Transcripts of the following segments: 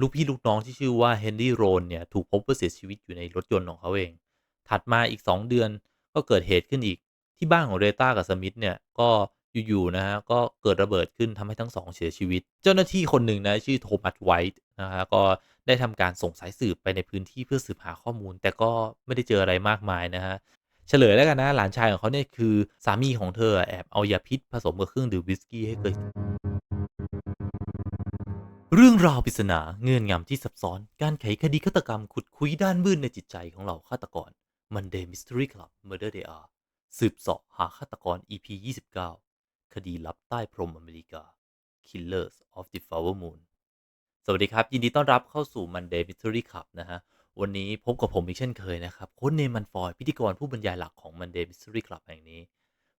ลูกพี่ลูกน้องที่ชื่อว่าเฮนรี่โรนเนี่ยถูกพบว่าเสียชีวิตอยู่ในรถยนต์ของเขาเอง ถัดมาอีก 2 เดือนก็เกิดเหตุขึ้นอีก ที่บ้านของเรต้ากับสมิธเนี่ยก็อยู่ๆนะฮะก็เกิดระเบิดขึ้นทำให้ทั้งสองเสียชีวิต เจ้าหน้าที่คนหนึ่งนะชื่อโทมัสไวท์นะฮะก็ได้ทำการส่งสายสืบไปในพื้นที่เพื่อสืบหาข้อมูล แต่ก็ไม่ได้เจออะไรมากมายนะฮะเฉลยแล้วกันนะหลานชายของเขาเนี่ยคือสามีของเธอแอบเอายาพิษผสมกับเครื่องดื่มวิสกี้ให้เกิด เรื่องราวปริศนาเงื่อนงำที่ซับซ้อนการไขคดีฆาตกรรมขุดคุยด้านมืดในจิตใจของเหล่าฆาตกร Monday Mystery Club Murder They Are สืบเสาะหาฆาตกร EP 29 คดีลับใต้พรมอเมริกา Killers of the Flower Moon สวัสดีครับ ยินดีต้อนรับเข้าสู่ Monday Mystery Club นะฮะ วันนี้พบกับผมอีกเช่นเคยนะครับ โค้ชเนมันฟอย พิธีกรผู้บรรยายหลักของ Monday Mystery Club แห่งนี้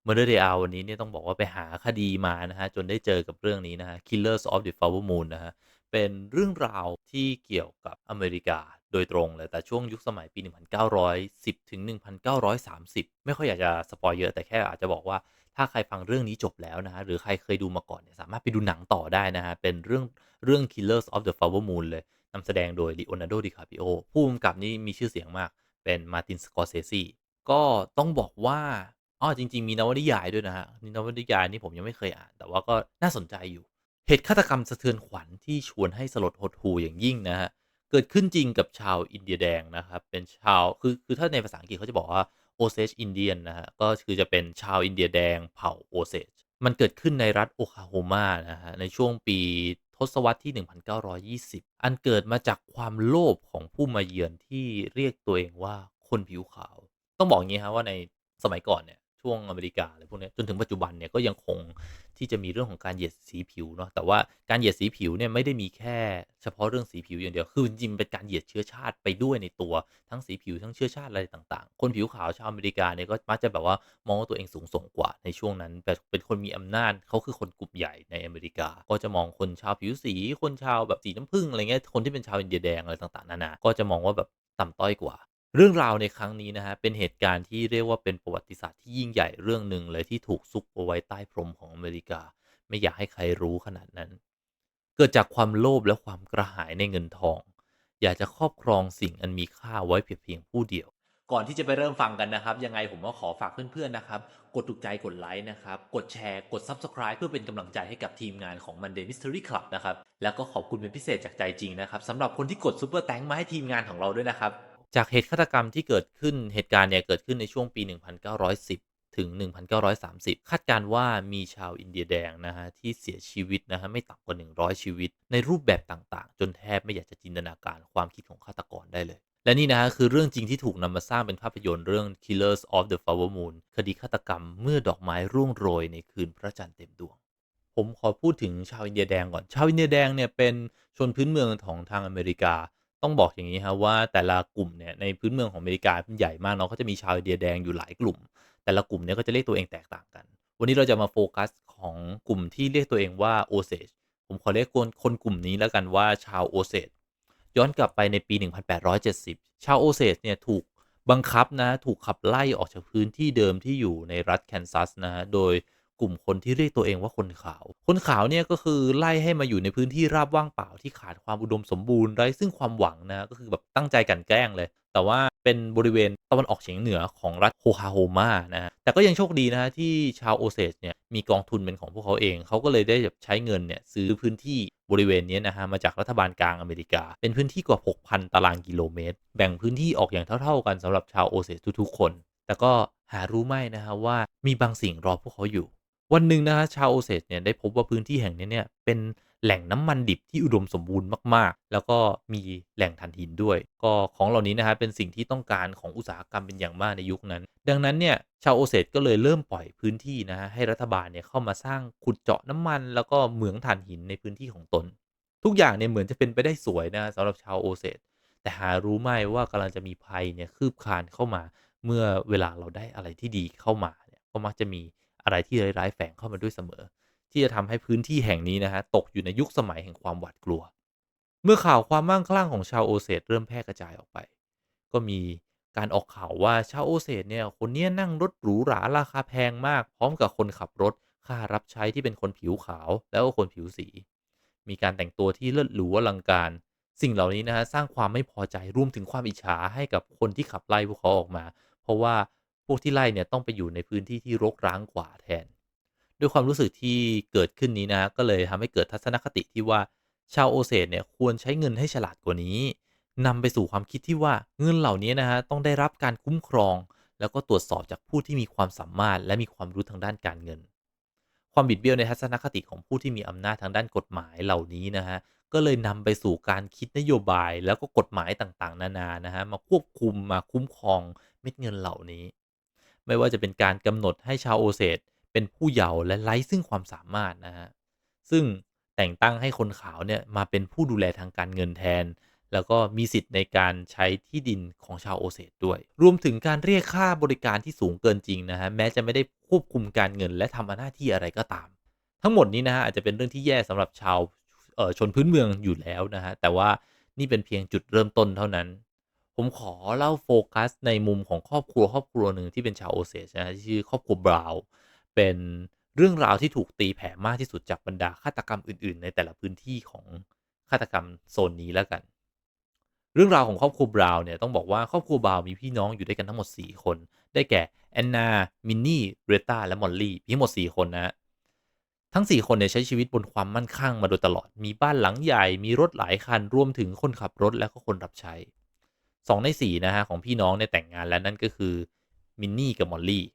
Murder Day Hour วันนี้เนี่ยต้องบอกว่าไปหาคดีมานะฮะจนได้เจอกับเรื่องนี้นะฮะ Killers of the Flower Moon นะฮะเป็นเรื่องราวที่เกี่ยวกับอเมริกาโดยตรงเลยแต่ช่วงยุคสมัยปี 1910 ถึง 1930 ไม่ค่อยอยากจะสปอยเยอะแต่แค่อาจจะบอกว่าถ้าใครฟังเรื่องนี้จบแล้วนะฮะหรือใครเคยดูมาก่อนเนี่ยสามารถไปดูหนังต่อได้นะฮะเป็นเรื่องเรื่อง Killers of the Flower Moon เลยนำแสดงโดย Leonardo DiCaprio ผู้กำกับนี่มีชื่อเสียงมากเป็น Martin Scorsese ก็ต้องบอกว่า อ๋อจริง ๆ มีนวนิยายด้วยนะฮะนวนิยายนี่ผมยังไม่เคยอ่าน แต่ว่าก็น่าสนใจอยู่ เหตุฆาตกรรมสะเทือนขวัญที่ชวนให้สลดหดหู่อย่างยิ่งนะฮะ เกิดขึ้นจริงกับชาวอินเดียแดงนะครับ เป็นชาวคือคือถ้าในภาษาอังกฤษเขาจะบอกว่า Osage Indian นะฮะ ก็คือจะเป็นชาวอินเดียแดงเผ่า Osage มันเกิดขึ้นในรัฐโอคลาโฮมานะฮะในช่วงปีทศวรรษที่ 1920 อันเกิดมาจากความโลภของผู้มาเยือนที่เรียกตัวเองว่าคนผิวขาว ต้องบอกอย่างนี้ครับว่าในสมัยก่อนเนี่ย ช่วงอเมริกาอะไรพวกนี้จนถึงปัจจุบันเนี่ยก็ยังคงที่จะมีเรื่องของการเหยียดสีผิวเนาะแต่ว่าการเหยียดสีผิวเนี่ยไม่ได้มีแค่เฉพาะเรื่องสีผิวอย่างเดียวคือจริงเป็นการเหยียดเชื้อชาติไปด้วยในตัวทั้งสีผิวทั้งเชื้อชาติอะไรต่าง ๆ คนผิวขาวชาวอเมริกาเนี่ยก็มักจะแบบว่ามองว่าตัวเองสูงส่งกว่าในช่วงนั้นแบบเป็นคนมีอำนาจเขาคือคนกลุ่มใหญ่ในอเมริกา ก็จะมองคนชาวผิวสีคนชาวแบบสีน้ำผึ้งอะไรเงี้ยคนที่เป็นชาวอินเดียแดงอะไรต่างๆนานาก็จะมองว่าแบบต่ำต้อยกว่า เรื่องราวในครั้งนี้นะฮะเป็นเหตุการณ์ที่เรียกว่าเป็นประวัติศาสตร์ที่ยิ่งใหญ่เรื่องหนึ่งเลยที่ถูกซุกเอาไว้ใต้พรมของอเมริกา ไม่อยากให้ใครรู้ขนาดนั้น เกิดจากความโลภและความกระหายในเงินทอง อยากจะครอบครองสิ่งอันมีค่าไว้เพียงเพียงผู้เดียว ก่อนที่จะไปเริ่มฟังกันนะครับ ยังไงผมก็ขอฝากเพื่อนๆนะครับ กดถูกใจกดไลค์นะครับ กดแชร์กด Subscribe เพื่อเป็นกำลังใจให้กับทีมงานของ Monday Mystery Club นะครับแล้วก็ขอบคุณเป็นพิเศษจากใจจริงนะครับสำหรับคนที่กด Super Thank มาให้ทีมงานของเราด้วยนะครับ จากเหตุฆาตกรรมที่เกิดขึ้นเหตุการณ์เนี่ยเกิดขึ้นในช่วงปี 1910 ถึง 1930 คาดการณ์ว่ามีชาวอินเดียแดงนะฮะที่เสียชีวิตนะฮะไม่ต่ำกว่า 100 ชีวิต ในรูปแบบต่างๆ จนแทบไม่อยากจะจินตนาการความคิดของฆาตกรได้เลย และนี่นะฮะคือเรื่องจริงที่ถูกนำมาสร้างเป็นภาพยนตร์เรื่อง Killers of the Flower Moon คดีฆาตกรรมเมื่อดอกไม้ร่วงโรยในคืนพระจันทร์เต็มดวงผมขอพูดถึงชาวอินเดียแดงก่อน ชาวอินเดียแดงเนี่ยเป็นชนพื้นเมืองของทางอเมริกา ต้องบอกอย่างนี้ครับว่าแต่ละกลุ่มเนี่ยในพื้นเมืองของอเมริกาเป็นใหญ่มากเนาะเขาจะมีชาวอินเดียแดงอยู่หลายกลุ่ม แต่ละกลุ่มเนี่ยก็จะเรียกตัวเองแตกต่างกัน วันนี้เราจะมาโฟกัสของกลุ่มที่เรียกตัวเองว่าโอเซผมขอเรียกคนคนกลุ่มนี้แล้วกันว่าชาวโอเซย้อนกลับไปในปี 1870 ชาวโอเซสเนี่ยถูกบังคับนะถูกขับไล่ออกจากพื้นที่เดิมที่อยู่ในรัฐแคนซัสนะฮะโดย กลุ่มคนที่เรียกตัวเองว่าคนขาว คนขาวเนี่ยก็คือไล่ให้มาอยู่ในพื้นที่ราบว่างเปล่าที่ขาดความอุดมสมบูรณ์ไร้ซึ่งความหวังนะก็คือแบบตั้งใจกันแกล้งเลย แต่ว่าเป็นบริเวณตะวันออกเฉียงเหนือของรัฐโฮคาโฮมานะฮะแต่ก็ยังโชคดีนะที่ชาวโอเซสเนี่ยมีกองทุนเป็นของพวกเขาเองเขาก็เลยได้แบบใช้เงินเนี่ยซื้อพื้นที่บริเวณนี้นะฮะมาจากรัฐบาลกลางอเมริกา เป็นพื้นที่กว่า 6,000 ตารางกิโลเมตร แบ่งพื้นที่ออกอย่างเท่า ๆ กันสำหรับชาวโอเซสทุกๆคน แต่ก็หารู้ไม่นะฮะว่ามีบางสิ่งรอพวกเขาอยู่ วันหนึ่งนะฮะชาวโอเซสเนี่ยได้พบว่าพื้นที่แห่งนี้เนี่ยเป็นแหล่งน้ำมันดิบที่อุดมสมบูรณ์มากๆ แล้วก็มีแหล่งถ่านหินด้วย ก็ของเหล่านี้นะฮะเป็นสิ่งที่ต้องการของอุตสาหกรรมเป็นอย่างมากในยุคนั้น ดังนั้นเนี่ยชาวโอเซสก็เลยเริ่มปล่อยพื้นที่นะฮะให้รัฐบาลเนี่ยเข้ามาสร้างขุดเจาะน้ำมัน แล้วก็เหมืองถ่านหินในพื้นที่ของตน ทุกอย่างเนี่ยเหมือนจะเป็นไปได้สวยนะสำหรับชาวโอเซสแต่หารู้ไหมว่ากำลังจะมีภัยเนี่ยคืบคานเข้ามา เมื่อเวลาเราได้อะไรที่ดีเข้ามาเนี่ยก็มักจะมี อะไรที่ร้ายๆแฝงเข้ามาด้วยเสมอ ที่จะทำให้พื้นที่แห่งนี้นะฮะตกอยู่ในยุคสมัยแห่งความหวาดกลัว เมื่อข่าวความมั่งคั่งของชาวโอเซสเริ่มแพร่กระจายออกไป ก็มีการออกข่าวว่าชาวโอเซสเนี่ยคนนี้นั่งรถหรูหราราคาแพงมาก พร้อมกับคนขับรถค่ารับใช้ที่เป็นคนผิวขาวแล้วก็คนผิวสี มีการแต่งตัวที่เลิศหรูอลังการ สิ่งเหล่านี้นะฮะสร้างความไม่พอใจรวมถึงความอิจฉาให้กับคนที่ขับไล่พวกเขาออกมา เพราะว่า วกที่ไล่เนี่ยต้องไปอยู่ในพื้นที่ที่รกร้างกว่าแทน ด้วยความรู้สึกที่เกิดขึ้นนี้นะก็เลยทำให้เกิดทัศนคติที่ว่าชาวโอเซตเนี่ยควรใช้เงินให้ฉลาดกว่านี้นำไปสู่ความคิดที่ว่าเงินเหล่านี้นะฮะต้องได้รับการคุ้มครอง แล้วก็ตรวจสอบจากผู้ที่มีความสามารถ และมีความรู้ทางด้านการเงิน ความบิดเบี้ยวในทัศนคติของผู้ที่มีอำนาจทางด้านกฎหมายเหล่านี้นะฮะก็เลยนำไปสู่การคิดนโยบายแล้วก็กฎหมายต่างๆ นานานะฮะมาควบคุมมาคุ้มครองเม็ดเงินเหล่านี้ ไม่ว่าจะเป็นการกำหนดให้ชาวโอเซตเป็นผู้เยาว์และไร้ซึ่งความสามารถนะฮะซึ่งแต่งตั้งให้คนขาวเนี่ยมาเป็นผู้ดูแลทางการเงินแทน แล้วก็มีสิทธิ์ในการใช้ที่ดินของชาวโอเซตด้วย รวมถึงการเรียกค่าบริการที่สูงเกินจริงนะฮะแม้จะไม่ได้ควบคุมการเงินและทำหน้าที่อะไรก็ตาม ทั้งหมดนี้นะฮะอาจจะเป็นเรื่องที่แย่สำหรับชาวชนพื้นเมืองอยู่แล้วนะฮะแต่ว่านี่เป็นเพียงจุดเริ่มต้นเท่านั้น ผมขอเล่าโฟกัสในมุมของครอบครัวครอบครัวหนึ่งที่เป็นชาวโอเซสนะที่ชื่อครอบครัวบราวน์เป็นเรื่องราวที่ถูกตีแผ่มากที่สุดจากบรรดาฆาตกรรมอื่น ๆ ในแต่ละพื้นที่ของฆาตกรรมโซนนี้แล้วกัน เรื่องราวของครอบครัวบราวน์เนี่ยต้องบอกว่าครอบครัวบราวน์มีพี่น้องอยู่ด้วยกันทั้งหมด 4 คน ได้แก่แอนนา มินนี่ เรตาและมอลลี่มีทั้งหมด 4 คนนะทั้ง 4 คนเนี่ยใช้ชีวิตบนความมั่นคงมาโดยตลอด มีบ้านหลังใหญ่ มีรถหลายคัน รวมถึงคนขับรถและก็คนรับใช้ 2 ใน 4 นะฮะ ของพี่น้องเนี่ยแต่งงานแล้วนั่นก็คือมินนี่กับมอลลี่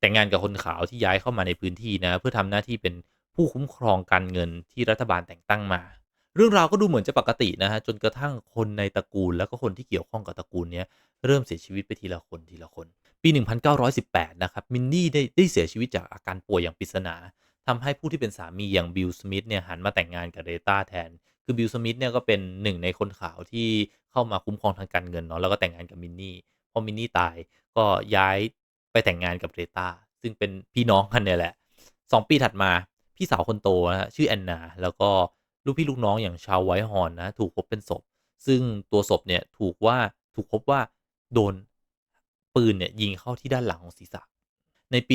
แต่งงานกับคนขาวที่ย้ายเข้ามาในพื้นที่นะเพื่อทำหน้าที่เป็นผู้คุ้มครองการเงินที่รัฐบาลแต่งตั้งมา เรื่องราวก็ดูเหมือนจะปกตินะฮะจนกระทั่งคนในตระกูล แล้วก็คนที่เกี่ยวข้องกับตระกูลนี้เริ่มเสียชีวิตไปทีละคนทีละคน ปี 1918 นะครับมินนี่ได้ได้เสียชีวิตจากอาการป่วยอย่างปริศนาทำให้ผู้ที่เป็นสามีอย่างบิลสมิธเนี่ยหันมาแต่งงานกับเรตาแทน คือบิลสมิธเนี่ยก็เป็นหนึ่งในคนขาวที่เข้ามาคุ้มครองทางการเงินเนาะแล้วก็แต่งงานกับมินนี่พอมินนี่ตายก็ย้ายไปแต่งงานกับเรตาซึ่งเป็นพี่น้องกันเนี่ยแหละสองปีถัดมาพี่สาวคนโตนะชื่อแอนนา แล้วก็ลูกพี่ลูกน้องอย่างชาวไวท์ฮอนนะถูกพบเป็นศพ ซึ่งตัวศพเนี่ยถูกว่าถูกพบว่าโดนปืนเนี่ยยิงเข้าที่ด้านหลังของศีรษะ ในปี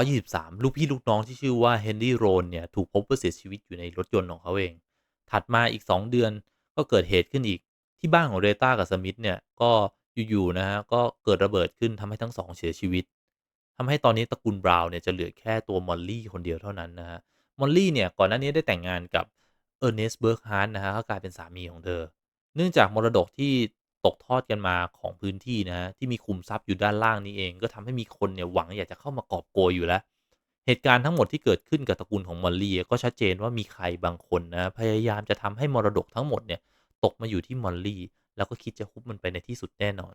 1923 ลูกพี่ลูกน้องที่ชื่อว่าเฮนรี่โรนเนี่ยถูกพบว่าเสียชีวิตอยู่ในรถยนต์ของเขาเอง ถัดมาอีก 2 เดือนก็เกิดเหตุขึ้นอีก ที่บ้านของเรต้ากับสมิธเนี่ยก็อยู่ๆนะฮะก็เกิดระเบิดขึ้นทำให้ทั้งสองเสียชีวิตทำให้ตอนนี้ตระกูลบราวน์เนี่ยจะเหลือแค่ตัวมอลลี่คนเดียวเท่านั้นนะฮะมอลลี่เนี่ยก่อนหน้านี้ได้แต่งงานกับเออร์เนสเบิร์กฮาร์ดนะฮะก็กลายเป็นสามีของเธอ เนื่องจากมรดกที่ตกทอดกันมาของพื้นที่นะฮะที่มีคุมทรัพย์อยู่ด้านล่างนี้เอง ก็ทำให้มีคนเนี่ยหวังอยากจะเข้ามากอบโกยอยู่แล้ว เหตุการณ์ทั้งหมดที่เกิดขึ้นกับตระกูลของมอลลี่ก็ชัดเจนว่ามีใครบางคนนะพยายามจะทำให้มรดกทั้งหมดเนี่ยตกมาอยู่ที่มอลลี่แล้วก็คิดจะคุบมันไปในที่สุดแน่นอน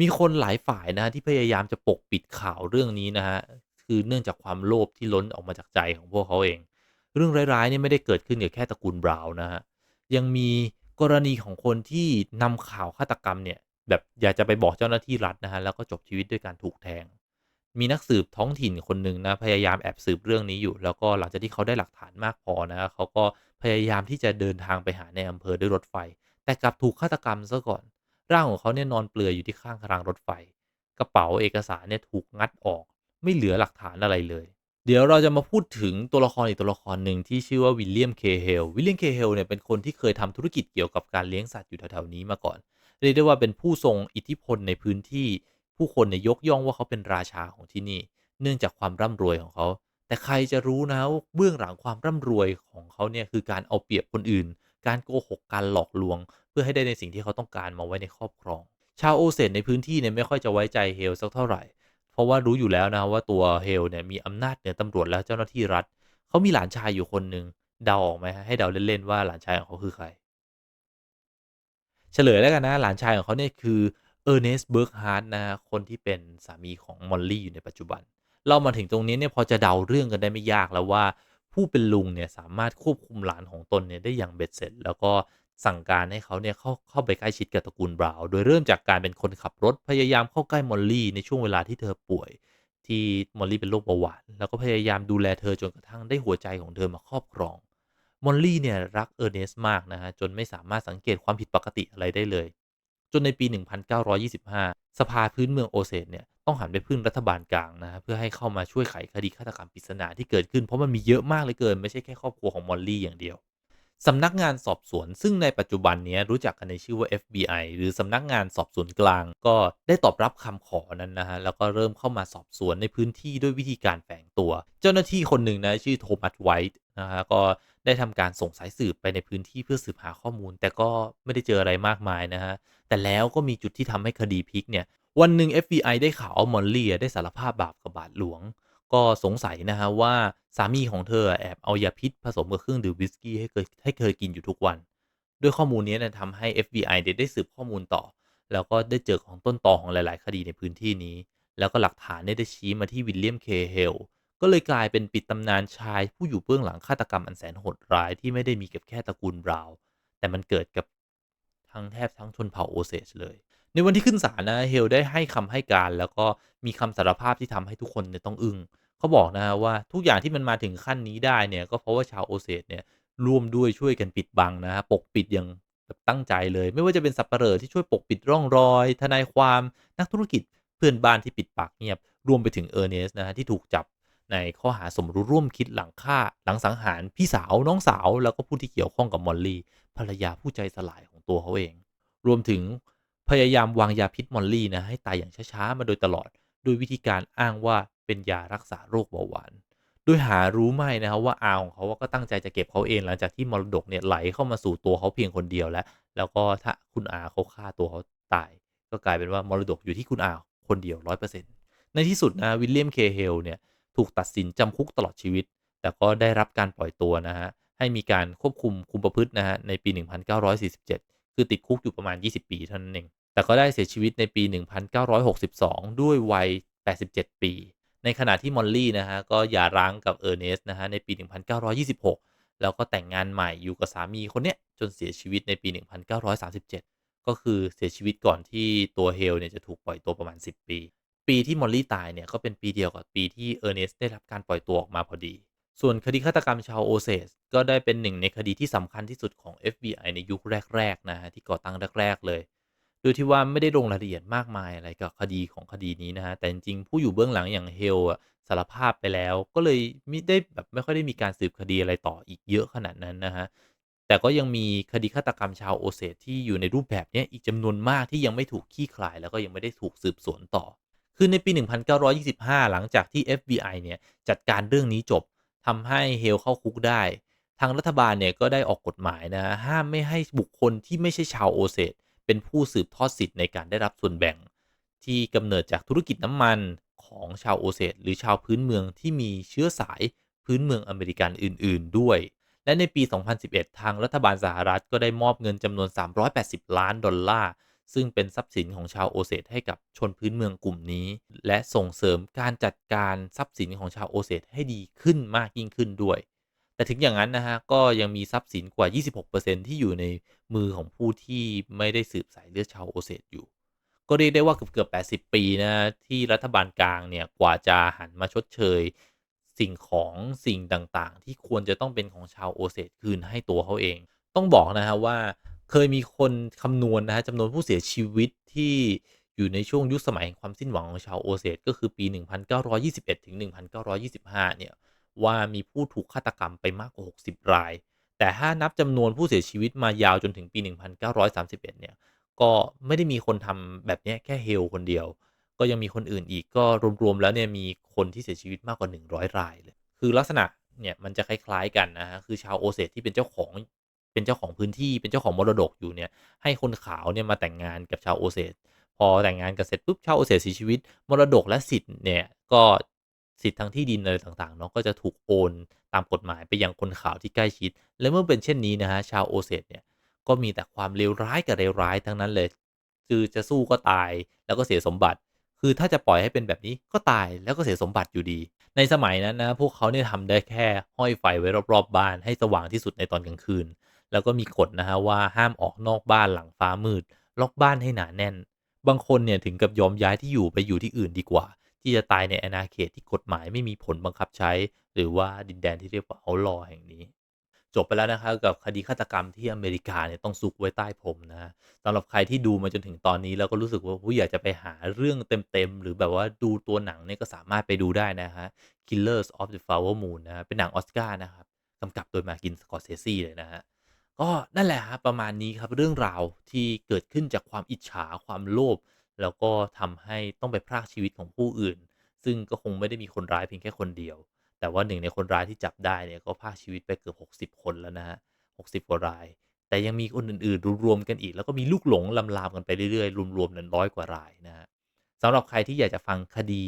มีคนหลายฝ่ายนะที่พยายามจะปกปิดข่าวเรื่องนี้นะฮะคือเนื่องจากความโลภที่ล้นออกมาจากใจของพวกเขาเอง เรื่องร้ายๆนี่ไม่ได้เกิดขึ้นกับแค่ตระกูลบราวน์นะฮะยังมีกรณีของคนที่นำข่าวฆาตกรรมเนี่ยแบบอยากจะไปบอกเจ้าหน้าที่รัฐนะฮะแล้วก็จบชีวิตด้วยการถูกแทง มีนักสืบท้องถิ่นคนหนึ่งนะพยายามแอบสืบเรื่องนี้อยู่ แล้วก็หลังจากที่เขาได้หลักฐานมากพอนะเขาก็พยายามที่จะเดินทางไปหาในอำเภอด้วยรถไฟ แต่กลับถูกฆาตกรรมซะก่อน ร่างของเขาเนี่ยนอนเปลือยอยู่ที่ข้างรางรถไฟ กระเป๋าเอกสารเนี่ยถูกงัดออก ไม่เหลือหลักฐานอะไรเลย เดี๋ยวเราจะมาพูดถึงตัวละครอีกตัวละครหนึ่งที่ชื่อว่าวิลเลียมเคเฮลวิลเลียมเคเฮลเนี่ยเป็นคนที่เคยทำธุรกิจเกี่ยวกับการเลี้ยงสัตว์อยู่แถวๆนี้มาก่อนเรียกได้ว่าเป็นผู้ทรงอิทธิพลในพื้นที่ ผู้คนเนี่ยยกย่องว่าเขาเป็นราชาของที่นี่ เนื่องจากความร่ำรวยของเขา แต่ใครจะรู้นะว่าเบื้องหลังความร่ำรวยของเขาเนี่ยคือการเอาเปรียบคนอื่น การโกหกการหลอกลวง เพื่อให้ได้ในสิ่งที่เขาต้องการมาไว้ในครอบครอง ชาวโอเซนในพื้นที่เนี่ยไม่ค่อยจะไว้ใจเฮลสักเท่าไหร่ เพราะว่ารู้อยู่แล้วนะว่าตัวเฮลเนี่ยมีอำนาจเหนือตำรวจและเจ้าหน้าที่รัฐ เขามีหลานชายอยู่คนหนึ่งเดาออกไหมให้เดาเล่นๆว่าหลานชายของเขาคือใครเฉลยแล้วกันนะหลานชายของเขาเนี่ยคือ เออร์เนสเบิร์กฮาร์ดนะคนที่เป็นสามีของมอลลี่อยู่ในปัจจุบัน เรามาถึงตรงนี้เนี่ยพอจะเดาเรื่องกันได้ไม่ยากแล้วว่าผู้เป็นลุงเนี่ยสามารถควบคุมหลานของตนเนี่ยได้อย่างเบ็ดเสร็จ แล้วก็สั่งการให้เขาเนี่ยเข้าเข้าไปใกล้ชิดกับตระกูลบราวน์โดยเริ่มจากการเป็นคนขับรถพยายามเข้าใกล้มอลลี่ในช่วงเวลาที่เธอป่วย ที่มอลลี่เป็นโรคเบาหวานแล้วก็พยายามดูแลเธอจนกระทั่งได้หัวใจของเธอมาครอบครองมอลลี่เนี่ยรักเออร์เนสมากนะฮะจนไม่สามารถสังเกตความผิดปกติอะไรได้เลย จนในปี 1925 สภาพื้นเมืองโอเซตเนี่ยต้องหันไปพึ่งรัฐบาลกลางนะเพื่อให้เข้ามาช่วยไขคดีฆาตกรรมปริศนาที่เกิดขึ้นเพราะมันมีเยอะมากเลยเกิน ไม่ใช่แค่ครอบครัวของมอลลี่อย่างเดียว สำนักงานสอบสวน ซึ่งในปัจจุบันนี้รู้จักกันในชื่อว่า FBI หรือสำนักงานสอบสวนกลาง ก็ได้ตอบรับคำขอนั้นนะฮะ แล้วก็เริ่มเข้ามาสอบสวนในพื้นที่ด้วยวิธีการแฝงตัว เจ้าหน้าที่คนหนึ่งนะชื่อโทมัสไวท์นะฮะก็ได้ทำการส่งสายสืบไปในพื้นที่เพื่อสืบหาข้อมูล แต่ก็ไม่ได้เจออะไรมากมายนะฮะ แต่แล้วก็มีจุดที่ทำให้คดีพลิกเนี่ย วันหนึ่ง FBI ได้ข่าวมอลลี่ได้สารภาพบาปกับบาทหลวง ก็สงสัยนะฮะว่าสามีของเธอแอบเอายาพิษผสมกับเครื่องดื่มวิสกี้ให้เคยให้เคยกินอยู่ทุกวัน ด้วยข้อมูลนี้นะทำให้ FBI ได้ได้สืบข้อมูลต่อ แล้วก็ได้เจอของต้นตอของหลาย ๆ คดีในพื้นที่นี้ แล้วก็หลักฐานได้ชี้มาที่วิลเลียมเคเฮลก็เลยกลายเป็นปิดตำนานชายผู้อยู่เบื้องหลังฆาตกรรมอันแสนโหดร้ายที่ไม่ได้มีกับแค่ตระกูลบราวน์แต่มันเกิดกับทั้งแทบทั้งชนเผ่าโอเซจเลย ในวันที่ขึ้นศาลนะเฮลได้ให้คำให้การ แล้วก็มีคำสารภาพที่ทำให้ทุกคนเนี่ยต้องอึง้ง เขาบอกนะฮะว่าทุกอย่างที่มันมาถึงขั้นนี้ได้เนี่ยก็เพราะว่าชาวโอเซตเนี่ยร่วมด้วยช่วยกันปิดบังนะฮะปกปิดอย่างแบบตั้งใจเลย ไม่ว่าจะเป็นสับปเหร่อที่ช่วยปกปิดร่องรอย ทนายความนักธุรกิจเพื่อนบ้านที่ปิดปากเงียบ รวมไปถึงเออร์เนสนะฮะที่ถูกจับในข้อหาสมรู้ร่วมคิดหลังฆ่าหลังสังหารพี่สาวน้องสาว แล้วก็ผู้ที่เกี่ยวข้องกับมอลลี่ภรรยาผู้ใจสลายของตัวเขาเอง รวมถึงพยายามวางยาพิษมอลลี่นะให้ตายอย่างช้าๆมาโดยตลอด ด้วยวิธีการอ้างว่า เป็นยารักษาโรคเบาหวานโดยหารู้ไม่นะครับว่าอาของเขาก็ตั้งใจจะเก็บเขาเองหลังจากที่มรดกเนี่ยไหลเข้ามาสู่ตัวเขาเพียงคนเดียวแล้ว แล้วก็ถ้าคุณอาเขาฆ่าตัวเขาตาย ก็กลายเป็นว่ามรดกอยู่ที่คุณอาคนเดียวร้อยเปอร์เซ็นต์ในที่สุดนะวิลเลียมเคเฮลเนี่ยถูกตัดสินจำคุกตลอดชีวิต แต่ก็ได้รับการปล่อยตัวนะฮะให้มีการควบคุมคุมประพฤตินะฮะในปี 1947 คือติดคุกอยู่ประมาณ 20 ปีเท่านั้นเองแต่ก็ได้เสียชีวิตในปี 1962 ด้วยวัย 87 ปี ในขณะที่มอลลี่นะฮะก็หย่าร้างกับเออร์เนสนะฮะในปี 1926 แล้วก็แต่งงานใหม่อยู่กับสามีคนเนี้ยจนเสียชีวิตในปี 1937 ก็คือเสียชีวิตก่อนที่ตัวเฮลเนี่ยจะถูกปล่อยตัวประมาณ 10 ปี ปีที่มอลลี่ตายเนี่ยก็เป็นปีเดียวกับปีที่เออร์เนสได้รับการปล่อยตัวออกมาพอดี ส่วนคดีฆาตกรรมชาวโอเซสก็ได้เป็นหนึ่งในคดีที่สำคัญที่สุดของ FBI ในยุคแรกๆนะฮะที่ก่อตั้งแรกๆเลย โดยที่ว่าไม่ได้ลงรายละเอียดมากมายอะไรกับคดีของคดีนี้นะฮะแต่จริงๆผู้อยู่เบื้องหลังอย่างเฮลอะสารภาพไปแล้ว ก็เลยไม่ได้แบบไม่ค่อยได้มีการสืบคดีอะไรต่ออีกเยอะขนาดนั้นนะฮะแต่ก็ยังมีคดีฆาตกรรมชาวโอเซตที่อยู่ในรูปแบบนี้อีกจำนวนมากที่ยังไม่ถูกขี้คลาย แล้วก็ยังไม่ได้ถูกสืบสวนต่อ คือในปี 1925 หลังจากที่ FBI เนี่ยจัดการเรื่องนี้จบทำให้เฮลเข้าคุกได้ ทางรัฐบาลเนี่ยก็ได้ออกกฎหมายนะห้ามไม่ให้บุคคลที่ไม่ใช่ชาวโอเซต เป็นผู้สืบทอดสิทธิ์ในการได้รับส่วนแบ่ง ที่กำเนิดจากธุรกิจน้ำมันของชาวโอเซตหรือชาวพื้นเมืองที่มีเชื้อสายพื้นเมืองอเมริกันอื่น ๆ ด้วย และในปี 2011 ทางรัฐบาลสหรัฐก็ได้มอบเงินจำนวน 380 ล้านดอลลาร์ ซึ่งเป็นทรัพย์สินของชาวโอเซตให้กับชนพื้นเมืองกลุ่มนี้ และส่งเสริมการจัดการทรัพย์สินของชาวโอเซตให้ดีขึ้นมากยิ่งขึ้นด้วย แต่ถึงอย่างนั้นนะฮะก็ยังมีทรัพย์สินกว่า 26%ที่อยู่ในมือของผู้ที่ไม่ได้สืบสายเลือดชาวโอเซตอยู่ ก็เรียกได้ว่าเกือบเกือบ80 ปีนะที่รัฐบาลกลางเนี่ยกว่าจะหันมาชดเชย สิ่งของสิ่งต่างๆ ที่ควรจะต้องเป็นของชาวโอเซตคืนให้ตัวเขาเอง ต้องบอกนะฮะว่าเคยมีคนคำนวณนะฮะจำนวนผู้เสียชีวิตที่อยู่ในช่วงยุคสมัยแห่งความสิ้นหวังของชาวโอเซตก็คือปี 1921 ถึง 1925 เนี่ย ว่ามีผู้ถูกฆาตกรรมไปมากกว่า 60 ราย แต่ถ้านับจำนวนผู้เสียชีวิตมายาวจนถึงปี 1931 เนี่ย ก็ไม่ได้มีคนทำแบบนี้แค่เฮลคนเดียว ก็ยังมีคนอื่นอีกก็รวมๆแล้วเนี่ยมีคนที่เสียชีวิตมากกว่า 100 รายเลย คือลักษณะเนี่ยมันจะคล้ายๆกันนะฮะ คือชาวโอเซตที่เป็นเจ้าของเป็นเจ้าของพื้นที่เป็นเจ้าของมรดกอยู่เนี่ยให้คนขาวเนี่ยมาแต่งงานกับชาวโอเซตพอแต่งงานกันเสร็จปุ๊บชาวโอเซตเสียชีวิตมรดกและสิทธิ์เนี่ยก็ สิทธิ์ทางที่ดินอะไรต่างๆเนาะก็จะถูกโอนตามกฎหมายไปยังคนข่าวที่ใกล้ชิด และเมื่อเป็นเช่นนี้นะฮะชาวโอเซตเนี่ยก็มีแต่ความเลวร้ายกับเลวร้ายทั้งนั้นเลย คือจะสู้ก็ตายแล้วก็เสียสมบัติ คือถ้าจะปล่อยให้เป็นแบบนี้ก็ตายแล้วก็เสียสมบัติอยู่ดี ในสมัยนั้นนะพวกเขาเนี่ยทำได้แค่ห้อยไฟไว้รอบๆบบ้านให้สว่างที่สุดในตอนกลางคืน แล้วก็มีกฎนะฮะว่าห้ามออกนอกบ้านหลังฟ้ามืด ล็อกบ้านให้หนาแน่น บางคนเนี่ยถึงกับยอมย้ายที่อยู่ไปอยู่ที่อื่นดีกว่า ที่จะตายในอาณาเขตที่กฎหมายไม่มีผลบังคับใช้ หรือว่าดินแดนที่เรียกว่าเอาลอแห่งนี้ จบไปแล้วนะครับกับคดีฆาตกรรมที่อเมริกาเนี่ยต้องซุกไว้ใต้ผมนะสำหรับใครที่ดูมาจนถึงตอนนี้แล้วก็รู้สึกว่าผู้อยากจะไปหาเรื่องเต็มๆหรือแบบว่าดูตัวหนังเนี่ยก็สามารถไปดูได้นะฮะ Killers of the Flower Moon นะฮะเป็นหนังออสการ์นะครับกำกับโดยมากินสกอร์เซซี่เลยนะฮะก็นั่นแหละครับประมาณนี้ครับเรื่องราวที่เกิดขึ้นจากความอิจฉาความโลภ แล้วก็ทำให้ต้องไปพรากชีวิตของผู้อื่น ซึ่งก็คงไม่ได้มีคนร้ายเพียงแค่คนเดียว แต่ว่าหนึ่งในคนร้ายที่จับได้เนี่ยก็พรากชีวิตไปเกือบ60 คนแล้วนะฮะ60กว่าราย แต่ยังมีคนอื่นๆรวมๆกันอีก แล้วก็มีลูกหลงลำลามกันไปเรื่อยๆรวมๆนั้นร้อยกว่ารายนะฮะสำหรับใครที่อยากจะฟังคดี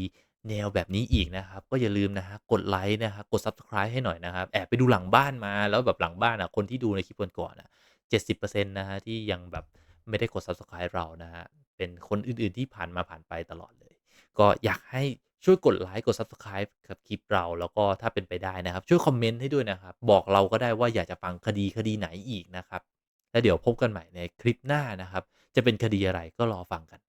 แนวแบบนี้อีกนะครับ ก็อย่าลืมนะฮะกดไลค์นะครับกด Subscribe ให้หน่อยนะครับ แอบไปดูหลังบ้านมาแล้วแบบหลังบ้านอะคนที่ดูในคลิปก่อนๆอะ70%นะฮะที่ยังแบบไม่ได้กด Subscribe เรานะฮะ เป็นคนอื่นๆที่ผ่านมาผ่านไปตลอดเลย ก็อยากให้ช่วยกดไลค์กด Subscribe กับคลิปเราแล้วก็ถ้าเป็นไปได้นะครับ ช่วยคอมเมนต์ให้ด้วยนะครับ บอกเราก็ได้ว่าอยากจะฟังคดีคดีไหนอีกนะครับ แล้วเดี๋ยวพบกันใหม่ในคลิปหน้านะครับ จะเป็นคดีอะไรก็รอฟังกัน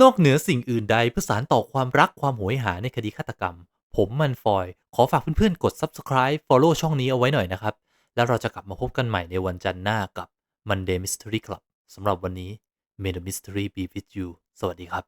นอกเหนือสิ่งอื่นใดเพื่อสารต่อความรักความโหยหาในคดีฆาตกรรม ผมมันฟอย ขอฝากเพื่อนๆกด Subscribe Follow ช่องนี้เอาไว้หน่อยนะครับ แล้วเราจะกลับมาพบกันใหม่ในวันจันทร์หน้ากับ Monday Mystery Club สำหรับวันนี้ May the mystery be with you สวัสดีครับ